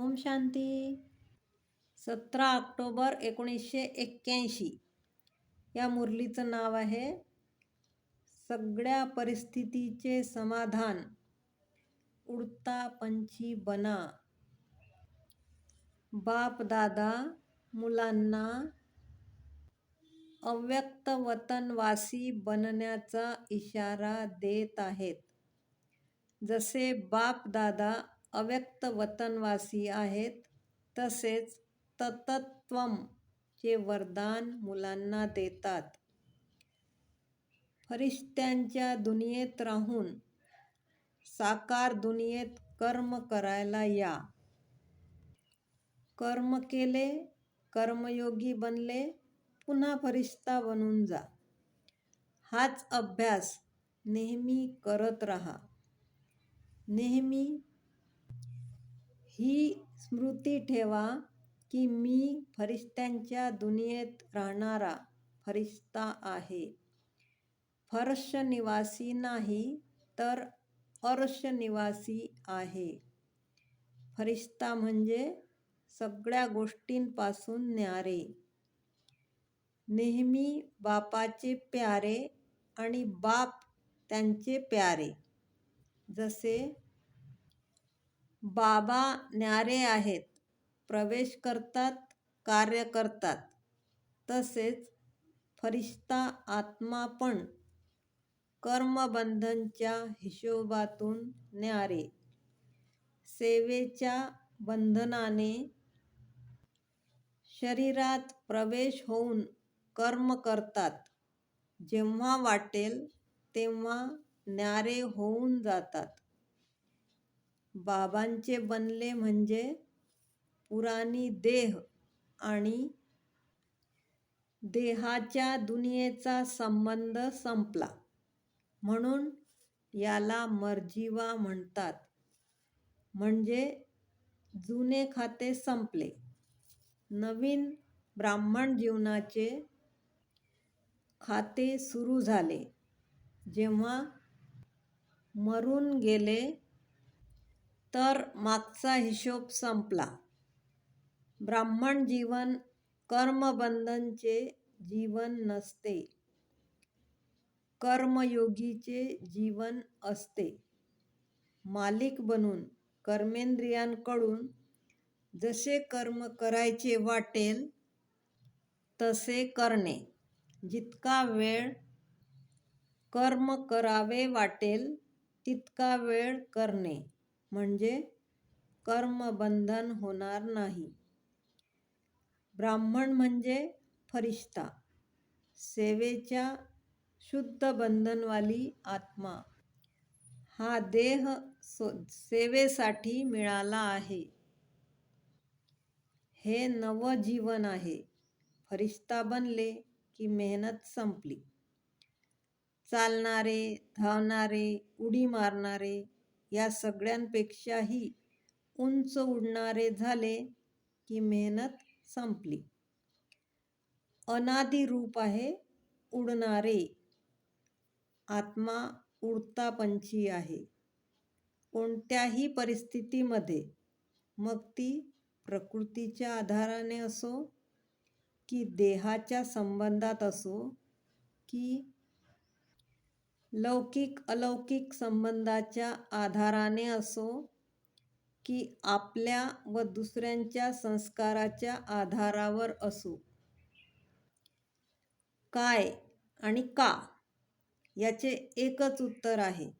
ओम शांती. सतरा ऑक्टोबर एकोणीसशे एक्क्याऐंशी. या मुरलीचं नाव आहे सगळ्या परिस्थितीचे समाधान. उडता पंछी बना. बाप दादा मुलांना अव्यक्त वतनवासी बनण्याचा इशारा देत आहेत. जसे बाप दादा अव्यक्त वतनवासी आहेत. तसेच ततत्वम चे वरदान मुलांना देतात. फरिश्त्यांच्या दुनियेत राहून साकार दुनियेत कर्म करायला या. कर्म केले कर्मयोगी बनले पुन्हा फरिश्ता बनून जा. हाच अभ्यास नेहमी करत राहा. नेहमी ही स्मृती ठेवा की मी फरिश्त्यांच्या दुनियेत राहणारा फरिश्ता आहे. फर्श निवासी नाही तर अर्श निवासी आहे. फरिश्ता म्हणजे सगळ्या गोष्टींपासून न्यारे. नेहमी बापाचे प्यारे आणि बाप त्यांचे प्यारे. जसे बाबा न्यारे आहेत. प्रवेश करतात कार्य करतात. तसेच फरिश्ता आत्मा पण कर्मबंधनच्या हिशोबातून न्यारे. सेवेच्या बंधनाने शरीरात प्रवेश होऊन कर्म करतात. जेव्हा वाटेल तेव्हा न्यारे होऊन जातात. बाबांचे बनले म्हणजे पुराणी देह आणि देहाच्या दुनियेचा संबंध संपला. म्हणून याला मर्जीवा म्हणतात. म्हणजे जुने खाते संपले. नवीन ब्राह्मण जीवनाचे खाते सुरू झाले. जेव्हा मरून गेले तर मागचा हिशोब संपला. ब्राह्मण जीवन कर्मबंधनचे जीवन नसते. कर्मयोगीचे जीवन असते. मालिक बनून कर्मेंद्रियांकडून जसे कर्म करायचे वाटेल तसे करणे. जितका वेळ कर्म करावे वाटेल तितका वेळ करणे. म्हणजे कर्मबंधन होणार नाही. ब्राह्मण म्हणजे फरिश्ता सेवेच्या शुद्ध बंधनवाली आत्मा. हा देह सेवेसाठी मिळाला आहे. हे नवजीवन आहे. फरिश्ता बनले की मेहनत संपली. चालणारे धावणारे उडी मारणारे या सगळ्यांपेक्षाही उंच उडणारे झाले की मेहनत संपली. अनादी रूप आहे उडणारे. आत्मा उडता पंछी आहे. कोणत्याही परिस्थितीमध्ये मग ती प्रकृतीच्या आधाराने असो की देहाच्या संबंधात असो की लौकिक अलौकिक संबंधाच्या आधाराने असो की आपल्या व दुसऱ्यांच्या संस्काराच्या आधारावर असो. काय आणि का याचे एकच उत्तर आहे.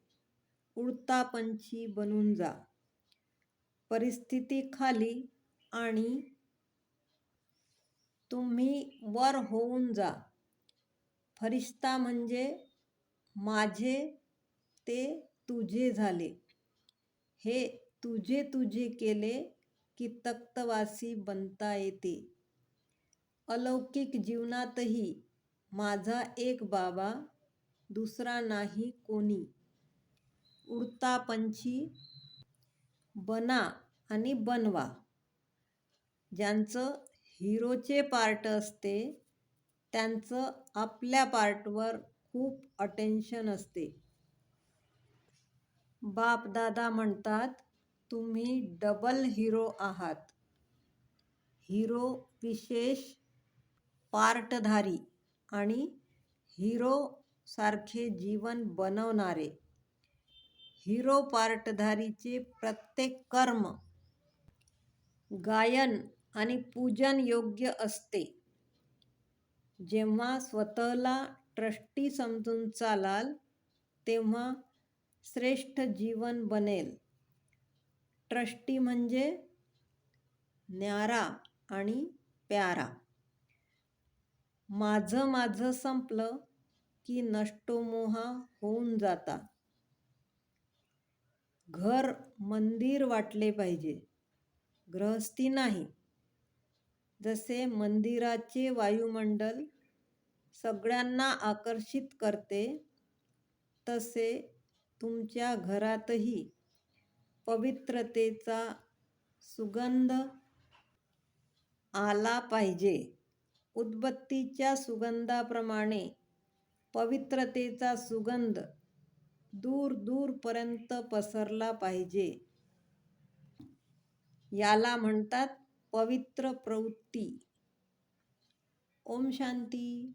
उडता पंछी बनून जा. परिस्थिती खाली आणि तुम्ही वर होऊन जा. फरिश्ता म्हणजे माझे ते तुझे झाले. हे तुझे तुझे केले की तक्तवासी बनता येते. अलौकिक जीवनातही माझा एक बाबा दुसरा नाही कोणी. उडता पंछी बना आणि बनवा. ज्यांचं हिरोचे पार्ट असते त्यांचं आपल्या पार्टवर खूप अटेन्शन असते. बाप दादा म्हणतात तुम्ही डबल हिरो आहात. हिरो विशेष पार्टधारी आणि हिरो सारखे जीवन बनवणारे. हिरो पार्टधारीचे प्रत्येक कर्म गायन आणि पूजन योग्य असते. जेव्हा स्वतःला ट्रस्टी समजून चालाल तेव्हा श्रेष्ठ जीवन बनेल. ट्रस्टी म्हणजे न्यारा आणि प्यारा. माझं माझं संपलं की नष्टोमोहा होऊन जाता. घर मंदिर वाटले पाहिजे. गृहस्थी नाही. जसे मंदिराचे वायुमंडल सगळ्यांना आकर्षित करते तसे तुमच्या घरातही पवित्रतेचा सुगंध आला पाहिजे. उदबत्तीच्या सुगंधाप्रमाणे पवित्रतेचा सुगंध दूर दूरपर्यंत पसरला पाहिजे. याला म्हणतात पवित्र प्रवृत्ती. ओम शांती.